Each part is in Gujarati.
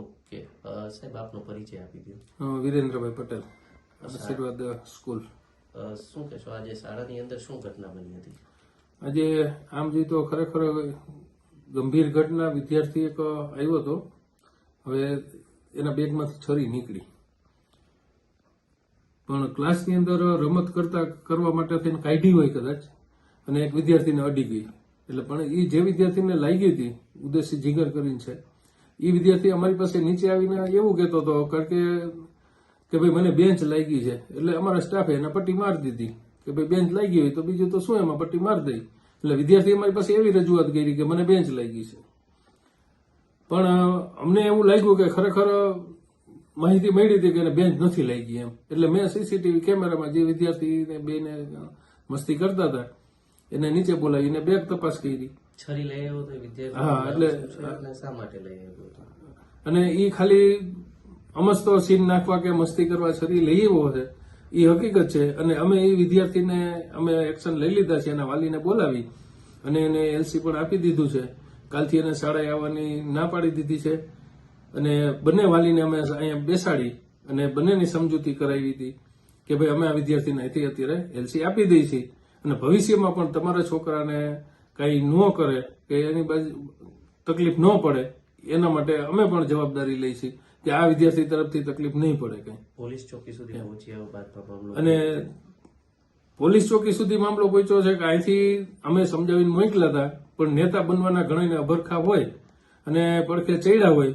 ઓકે. સાહેબ આપનો પરિચય આપી દો. વિરેન્દ્રભાઈ પટેલ આશીર્વાદ સ્કૂલ. શું કહેશો? આજે શાળાની અંદર શું ઘટના બની હતી? આજે આમ જોઈએ તો ખરેખર ગંભીર ઘટના વિદ્યાર્થી એક આવ્યો હતો. હવે એના બેગમાંથી છરી નીકળી. પણ ક્લાસની અંદર રમત કરતા કરવા માટે થઈને કાઢી હોય કદાચ અને એક વિદ્યાર્થીને અડી ગઈ. એટલે પણ એ જે વિદ્યાર્થીને લાગી હતી ઉદેશી જીગર કરીને છે એ વિદ્યાર્થી અમારી પાસે નીચે આવીને એવું કહેતો હતો, કારણ કે કે ભાઈ મને બેન્ચ લાગી છે. એટલે અમારા સ્ટાફે એને પટ્ટી મારી દીધી, કે ભાઈ બેન્ચ લાગી હોય તો બીજું તો શું એમાં પટ્ટી મારી દઈ? એટલે વિદ્યાર્થી અમારી પાસે એવી રજૂઆત કરી કે મને બેન્ચ લાગી છે. પણ અમને એવું લાગ્યું કે ખરેખર માહિતી મળી હતી કે બેન્ચ નથી લાગી એમ. એટલે મેં સીસીટીવી કેમેરામાં જે વિદ્યાર્થીને બેને મસ્તી કરતા હતા, એને નીચે બોલાવીને બેગ તપાસ કરી. છરી લઈ આવ્યો તો વિદ્યાર્થી હા, એટલે- શું માટે લઈ આવ્યો અને એ ખાલી અમસ્તો સીન નાખવા કે મસ્તી કરવા છરી લઈ આવ્યો છે એ હકીકત છે. અને અમે એ વિદ્યાર્થીને અમે એક્શન લઈ લીધા છે એના વાલીને બોલાવી અને એને એલસી પણ આપી દીધું છે. કાલથી એને શાળાએ આવવાની ના પાડી દીધી છે. અને બંને વાલીને અમે અહીંયા બેસાડી અને બંનેની સમજૂતી કરાવી હતી કે ભાઈ અમે આ વિદ્યાર્થીને અહીંથી અત્યારે એલસી આપી દઈ છીએ. અને ભવિષ્યમાં પણ તમારા છોકરાને કંઈ ન કરે કે એની બાજુ તકલીફ ન પડે એના માટે અમે પણ જવાબદારી લઈ છીએ કે આ વિદ્યાર્થી તરફથી તકલીફ નહીં પડે કંઈ. પોલીસ ચોકી સુધી પહોંચી આવ્યો અને પોલીસ ચોકી સુધી મામલો પહોંચ્યો છે કે અહીંથી અમે સમજાવીને મોકલા હતા પણ નેતા બનવાના ઘણાને અભરખા હોય અને પડખે ચડ્યા હોય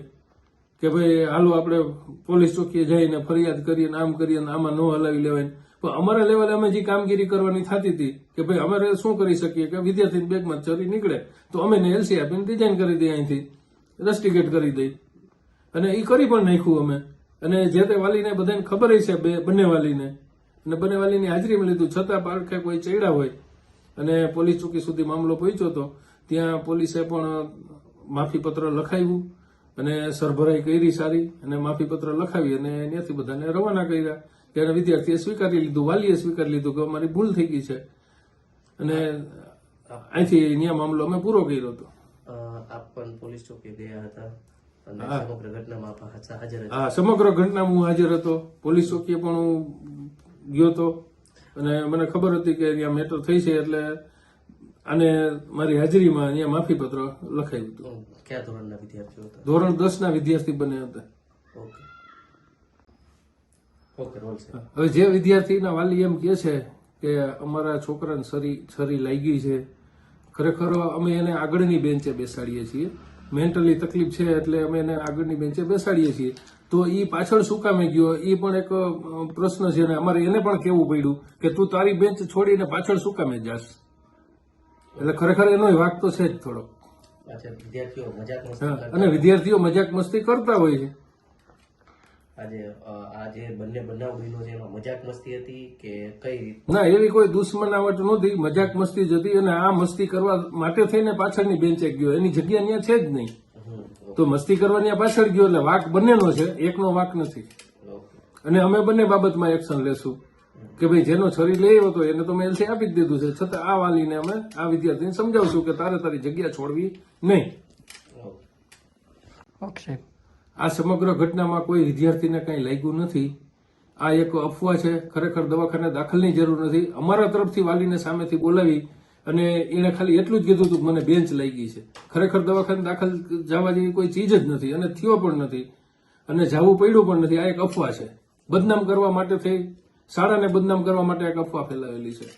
કે ભાઈ હાલો આપણે પોલીસ ચોકીએ જઈને ફરિયાદ કરીએ આમ કરીએ આમાં ન હલાવી લેવાય પણ અમારા લેવલે અમે જે કામગીરી કરવાની થતી હતી કે ભાઈ અમારે શું કરી શકીએ કે વિદ્યાર્થીની બેગમાં ચરી નીકળે, તો અમે ને એલસી આપીને ડિઝાઇન કરી દઈએ અહીંથી રસ્ટિકેટ કરી દઈ અને એ કરી પણ નાખ્યું અમે. અને જે તે વાલીને બધાને ખબર છે બે, બંને વાલીને. અને બંને વાલીની હાજરીમાં લીધું. છતાં પારખે કોઈ ચડ્યા હોય. અને પોલીસ ચોકી સુધી મામલો પહોંચ્યો હતો ત્યાં પોલીસે પણ માફીપત્ર લખાવ્યું અને સરભરાઈ કરી સારી અને માફીપત્ર લખાવી અને ત્યાંથી બધાને રવાના કર્યા. ત્યારે વિદ્યાર્થીએ સ્વીકારી લીધું વાલીએ સ્વીકારી લીધું કે અમારી ભૂલ થઈ ગઈ છે. અને અહીંથી અહીંયા મામલો અમે પૂરો કર્યો હતો. આપ પણ પોલીસ ચોકી ગયા હતા સમગ્ર ઘટનામાં હા સમગ્ર ઘટનામાં હું હાજર હતો. પોલીસ ચોકીએ પણ હું ગયો હતો. અને મને ખબર હતી કે અહીંયા મેટર થઈ છે એટલે અને મારી હાજરીમાં અહીંયા માફીપત્ર લખાયું હતું. કયા ધોરણના વિદ્યાર્થીઓ હતા? ધોરણ દસ ના વિદ્યાર્થી બને હતા. ઓકે. ઓકે રોલ છે. હવે જે વિદ્યાર્થીના વાલી એમ કહે છે કે અમારા છોકરાને છરી છરી લાગી છે. ખરેખર અમે એને આગળની બેન્ચે બેસાડીએ છીએ. મેન્ટલી તકલીફ છે એટલે અમે એને આગળની બેન્ચે બેસાડીએ છીએ. તો એ પાછળ શું કામે ગયો? એ પણ એક પ્રશ્ન છે અને અમારે એને પણ કહેવું પડ્યું કે તું તારી બેન્ચ છોડીને પાછળ શું કામે જાસ એટલે ખરેખર એનો વાક તો છે જ થોડો અને વિદ્યાર્થીઓ મજાક મસ્તી કરતા હોય છે. આજે આ જે બંને બનાવ બન્યો છે એમાં મજાક મસ્તી હતી કે કઈ રીતે? ના એવી કોઈ દુશ્મનાવટ નહોતી મજાક મસ્તી જ હતી અને આ મસ્તી કરવા માટે થઈને પાછળની બેન્ચે ગયો. એની જગ્યા અહીંયા છે જ નહીં. તો મસ્તી કરવા ત્યાં પાછળ ગયો એટલે વાક બંનેનો છે એકનો વાક નથી. અને અમે બંને બાબતમાં એક્શન લેશું. કે ભાઈ જેનો છરી લઈ આવ્યો હતો એને તો મેં એલસી આપી જ દીધું છે. છતાં આ વાલીને અમે આ વિદ્યાર્થીને સમજાવશું કે તારે તારી જગ્યા છોડવી નહીં. ઓકે. આ સમગ્ર ઘટનામાં કોઈ વિદ્યાર્થીને કંઈ લાગ્યું નથી. આ એક અફવા છે. ખરેખર દવાખાને દાખલની જરૂર નથી. અમારા તરફથી વાલીને સામેથી બોલાવી અને એણે ખાલી એટલું જ કીધું હતું મને બેન્ચ લાગી છે. ખરેખર દવાખાને દાખલ જવા જેવી કોઈ ચીજ જ નથી અને થયો પણ નથી અને જવું પડ્યું પણ નથી. આ એક અફવા છે. બદનામ કરવા માટે થઈ. શાળાને બદનામ કરવા માટે એક અફવા ફેલાવેલી છે.